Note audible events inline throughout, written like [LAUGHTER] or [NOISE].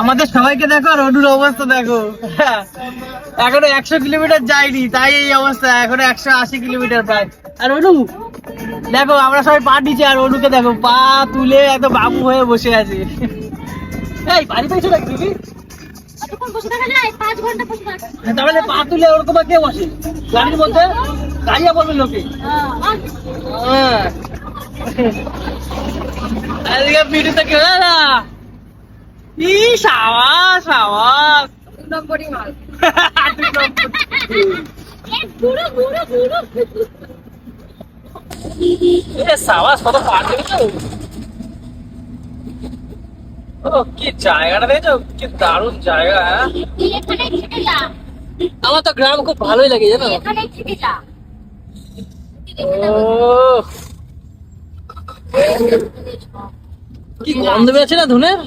আমাদের সবাইকে দেখো আর অনুর অবস্থা দেখো। এখনও একশো কিলোমিটার যায়নি তাই এই অবস্থা। এখনও একশো আশি কিলোমিটার প্রায়। আর অনু দেখো আমরা সবাই পা দিচ্ছি আর অনুকে দেখো পা তুলে এত বাবু হয়ে বসে আছে। এই বাড়ি পেয়েছ নাকি? থাকা তাহলে পা তুলে ওরকম কে বসে? গাড়ির মধ্যে? গাড়িয়া বলবে লোকে। হ্যাঁ। আজকে ভিডিওতে কেউ না ই সাবাস সাবাস। নম্বরই মাল। [LAUGHS] দুই নম্বর। বুড়ো বুড়ো বুড়ো। এ সাবাস কত দেখেছ ও কি জায়গাটা দেখেছ? কি দারুণ জায়গা হ্যাঁ? আমার তো গ্রাম খুব ভালোই লাগে জানো? কি গন্ধ বেরোচ্ছে না ধুনের?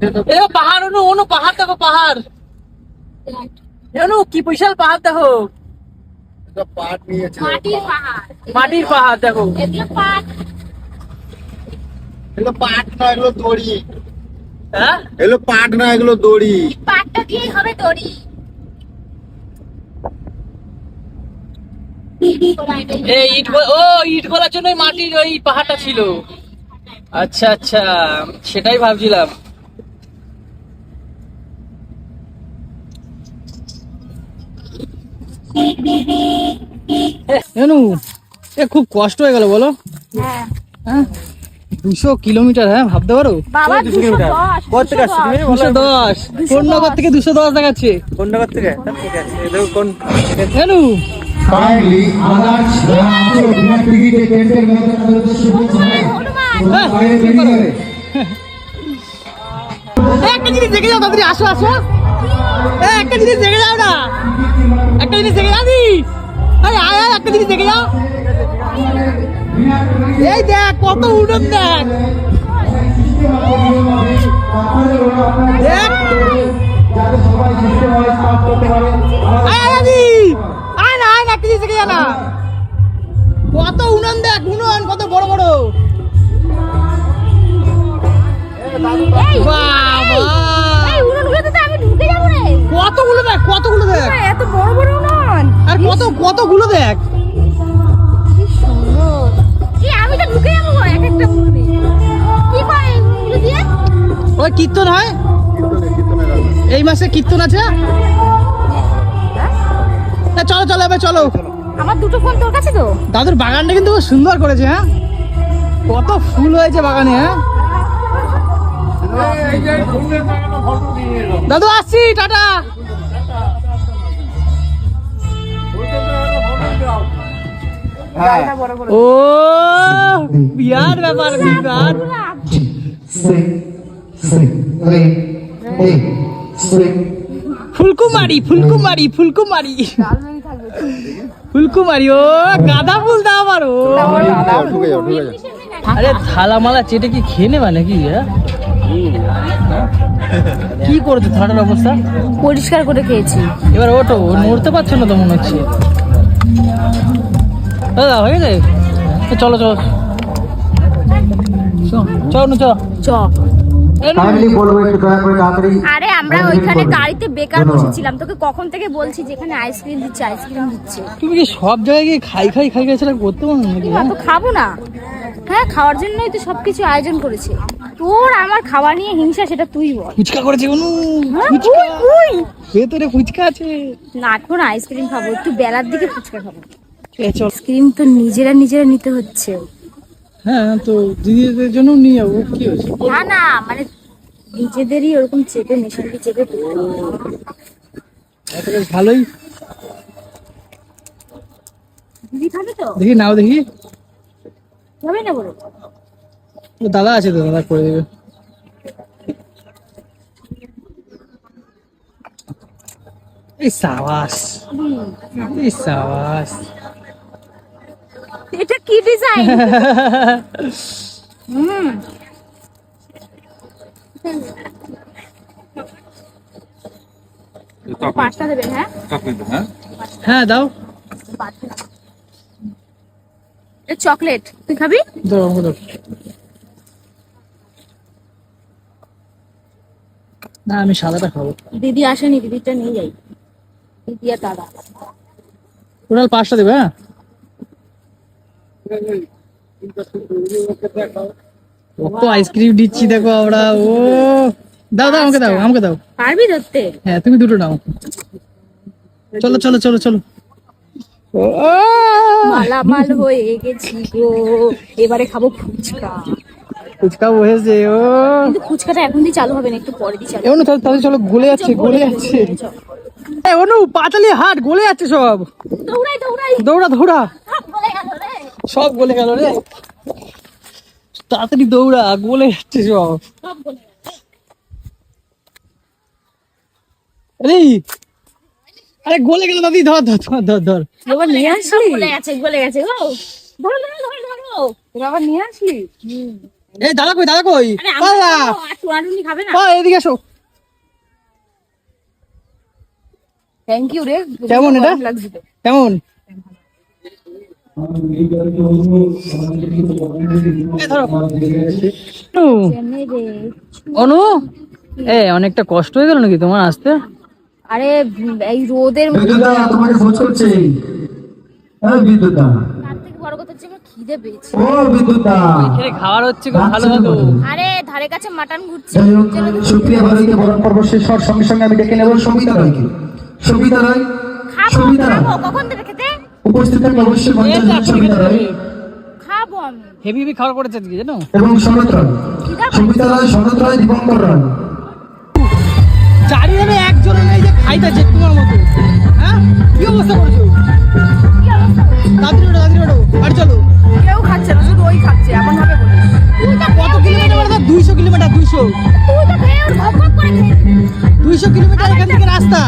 এ পাহাড় অনু অনু পাহাড় দেখো পাহাড়। অনু কি বিশাল পাহাড় দেখো। এটা পাট নিয়েছে। মাটির পাহাড়। মাটির পাহাড় দেখো। এগুলো পাট এগুলো পাট না এগুলো দড়ি। হ্যাঁ? এগুলো পাট না এগুলো দড়ি। পাটটা দিয়েই হবে দড়ি। এই ইট ও ইট গলার জন্য মাটির ওই পাহাড়টা ছিল। আচ্ছা আচ্ছা সেটাই ভাবছিলাম। জানু এ খুব কষ্ট হয়ে গেল বলো। হ্যাঁ। হ্যাঁ? দুশো কিলোমিটার হ্যাঁ ভাবতে পারো? দুশো দশ কোথা থেকে দুশো দশ। কোন নগর থেকে দুশো দশ দেখাচ্ছে? কোন নগর থেকে? জানু তাদের বাইরে বেরিয়ে গেলে একটা জিনিস দেখে যাও তাড়াতাড়ি আসো আসো। এ, একটা জিনিস দেখে যাও না। একটা জিনিস দেখে দি আরে একটা জিনিস দেখে যাও। এই দেখ, কত উড়ন দেখ। দেখ। না, আয় না কত উড়ন দেখ উড়ন কত বড় বড়। কীর্তন হয়? এই মাসে কীর্তন আছে? তা চলো চলো এবার চলো। আমার দুটো ফোন তোর কাছে তো। দাদুর বাগানটা কিন্তু খুব সুন্দর করেছে হ্যাঁ? কত ফুল হয়েছে বাগানে হ্যাঁ? দাদু আসছি টাটা। হ্যাঁ। ও বিয়ার ব্যাপার বিয়ার। ফুলকুমারি ফুলকুমারি ফুলকুমারি। ফুলকুমারি ও গাঁদা ফুল দাও আমার ও। আরে থালা মালা চেটে কি খেয়ে নেবা নাকি? কি করেছ থালার অবস্থা? পরিষ্কার করে খেয়েছি। এবার ওটো নড়তে পারছ না তো মনে হচ্ছে। দাদা হয়ে গেছে। চলো চলো। চলো চলো চ বলব একটু দয়া করে তাড়াতাড়ি? আরে আমরা ওইখানে গাড়িতে বেকার বসেছিলাম তোকে কখন থেকে বলছি যেখানে আইসক্রিম দিচ্ছে আইসক্রিম দিচ্ছে? তুমি কি সব জায়গায় গিয়ে খাই খাই খাই খাই সেটা করতে পারো নাকি হ্যাঁ? খাব না। হ্যাঁ খাওয়ার জন্যই তো সবকিছু আয়োজন করেছে। তোর আমার খাওয়া নিয়ে হিংসা সেটা তুই বল। ফুচকা করেছে কোনো? হ্যাঁ, ফুচকা? তুই। ভেতরে ফুচকা আছে। না এখন আইসক্রিম খাব একটু বেলার দিকে ফুচকা খাব। আইসক্রিম তো নিজেরা নিজেরা নিতে হচ্ছে। হ্যাঁ তো দিদিদের জন্য নিয়ে যাব কি হয়েছে? না না মানে নিজেদেরই ওরকম চেপে মেশিনটি চেপে ভালোই। দিদি খাবে তো? দেখি নাও দেখি। হবে না বলো? দাদা আছে তো দাদা করে দেবে। এই সাবাস। এই সাবাস। এটা কি ডিজাইন [LAUGHS] হুম। পাঁচটা দেবেন হ্যাঁ? হ্যাঁ? দাও। চকলেট তুই খাবি? না আমি সাদাটা খাব। দিদি আসেনি দিদিটা নিয়ে যাই। দিদি আর দাদা। টোটাল পাঁচটা দেবে হ্যাঁ? কত আইসক্রিম দিচ্ছি দেখো আমরা। ও দাও দাও আমাকে দাও আমাকে দাও। পারবি ধরতে? হ্যাঁ তুমি দুটো নাও। চলো চলো চলো চলো। মালামাল হয়ে গেছি গো। এবারে খাব ফুচকা। ফুচকা বসেছে ও। কিন্তু ফুচকাটা এখন দিয়ে চালু হবে না একটু পরে দিয়ে চালু অনু তাহলে চলো গলে যাচ্ছে গলে যাচ্ছে। অনু পাতালি হাট গলে যাচ্ছে সব। দৌড়াই দৌড়াই। দৌড়া দৌড়া। সব গলে গেল রে। তাড়াতাড়ি দৌড়া গলে যাচ্ছে সব। আরে আরে গলে গেল দাদি ধর ধর ধর ধর ধর। এবার নিয়ে আসলি? গলে গেছে গলে গেছে গো ধরো ধরো ধরো ধরো এবার নিয়ে আসলি? এই দাদা কই দাদা কই? দাদা খাবে না। এদিকে এসো। থ্যাংক ইউ রে কেমন এটা? কেমন? অনু, এ অনেকটা কষ্ট হয়ে গেল নাকি তোমার আসতে? আরে এই রোদের মধ্যে তোমাকে ফোন করছে। হ্যাঁ বিদ্যুতা থেকে খিদে পেয়েছে। ও বিদ্যুতা খাবার হচ্ছে খুব ভালো ভালো আরে ধারে কাছে মাটন ঘুরছে। যাই হোক সুপ্রিয়া ভারতীকে বরণ পর্ব শেষ হওয়ার সঙ্গে সঙ্গে আমি ডেকে নেব সবিতা রায়কে। সবিতা রায়? সবিতা রায়। কখন দেবে খেতে? উপস্থিত থাকলে অবশ্যই মঞ্চে এই তো আসবেন এখনই সবিতা খেতে রায় হবে। খাব আমি। হেভি হেভি খাবার করেছে আজকে জানো? এবং শরৎ রায় খিদা রায় শরৎ রায়। দীপঙ্কর রায় চারিধারে একজন নেই যে খাইতেছে তোমার মতো। হ্যাঁ? কি অবস্থা করছ? কি ওঠো দাদি ওঠো। আর চলো। কেউ খাচ্ছে না শুধু ওই খাচ্ছে এমন ভাবে বলিস তুই তো কত কিলোমিটার দুইশো কিলোমিটার দুইশো। তুই তো খেয়ে ওর ভক ভক করে খেয়ে দুইশো কিলোমিটার এখান থেকে রাস্তা।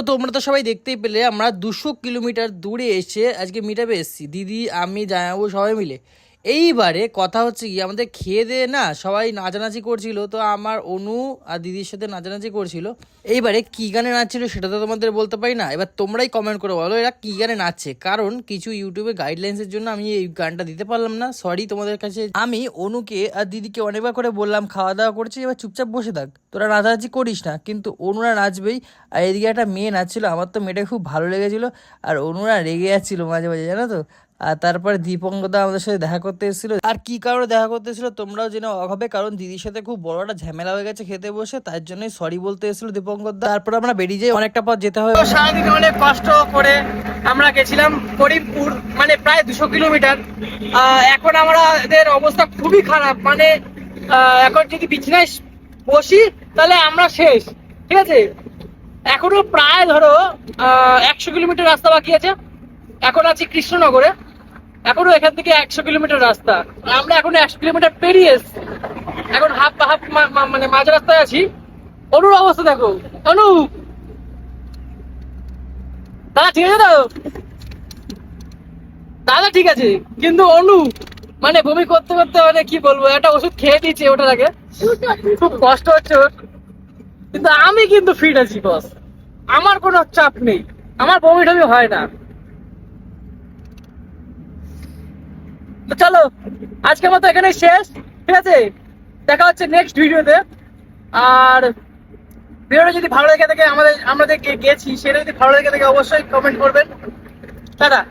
তো তোমরা তো সবাই দেখতেই পেলে, আমরা দুশো কিলোমিটার দূরে এসে আজকে মিটাপে এসেছি। দিদি, আমি জানাব সবাই মিলে। এইবারে কথা হচ্ছে কি, আমাদের খেয়ে দিয়ে না সবাই নাচানাচি করছিল, তো আমার অনু আর দিদির সাথে নাচানাচি করছিল। এইবারে কি গানে নাচছিল সেটা তো তোমাদের বলতে পারি না, এবার তোমরাই কমেন্ট করে বলো এরা কি গানে নাচছে। কারণ কিছু ইউটিউবে গাইডলাইন্সের জন্য আমি এই গানটা দিতে পারলাম না সরি তোমাদের কাছে। আমি অনুকে আর দিদিকে অনেকবার করে বললাম, খাওয়া দাওয়া করছি, এবার চুপচাপ বসে থাক। তোরা নাচানাচি করিস না, কিন্তু অনুরা নাচবেই। আর এদিকে একটা মেয়ে নাচছিল, আমার তো মেয়েটা খুব ভালো লেগেছিল, আর অনুরা রেগে যাচ্ছিল মাঝে মাঝে, জানো তো? আর তারপর দীপঙ্কদা আমাদের সাথে দেখা করতে এসেছিল। আর কি কারণে দেখা করতে এসেছিল তোমরাও জেনে হবে, কারণ দিদির সাথে খুব বড় একটা ঝামেলা হয়ে গেছে খেতে বসে, তার জন্যই সরি বলতে এসেছিল দীপঙ্করদা তারপর আমরা বেরিয়ে যাই অনেকটা পথ যেতে হবে। সারাদিন অনেক কষ্ট করে আমরা গেছিলাম করিমপুর মানে প্রায় দুশো কিলোমিটার। এখন আমাদের অবস্থা খুবই খারাপ মানে এখন যদি বিছানায় বসি, তাহলে আমরা শেষ, ঠিক আছে? এখনও প্রায় ধরো একশো কিলোমিটার রাস্তা বাকি আছে। এখন আছি কৃষ্ণনগরে। এখনও এখান থেকে একশো কিলোমিটার রাস্তা। আমরা এখন একশো কিলোমিটার পেরিয়ে এসছি। এখন হাফ হাফ মানে মাঝ রাস্তায় আছি। অনুর অবস্থা দেখো। অনু! দাদা, ঠিক আছে তো? দাদা, ঠিক আছে। কিন্তু অনু মানে বমি করতে করতে মানে কি বলব, একটা ওষুধ খেয়ে দিয়েছি ওটার আগে। খুব কষ্ট হচ্ছে ওর। কিন্তু আমি কিন্তু ফিট আছি বস আমার কোনো চাপ নেই। আমার বমি টমি হয় না। তো চলো আজকে মতো এখানে শেষ, ঠিক আছে? দেখা হচ্ছে নেক্সট ভিডিওতে আর ভিডিওটা যদি ভালো লেগে থাকে, আমাদের আমরা গে- গেছি, সেটা যদি ভালো লেগে থাকে, অবশ্যই কমেন্ট করবেন। টাটা।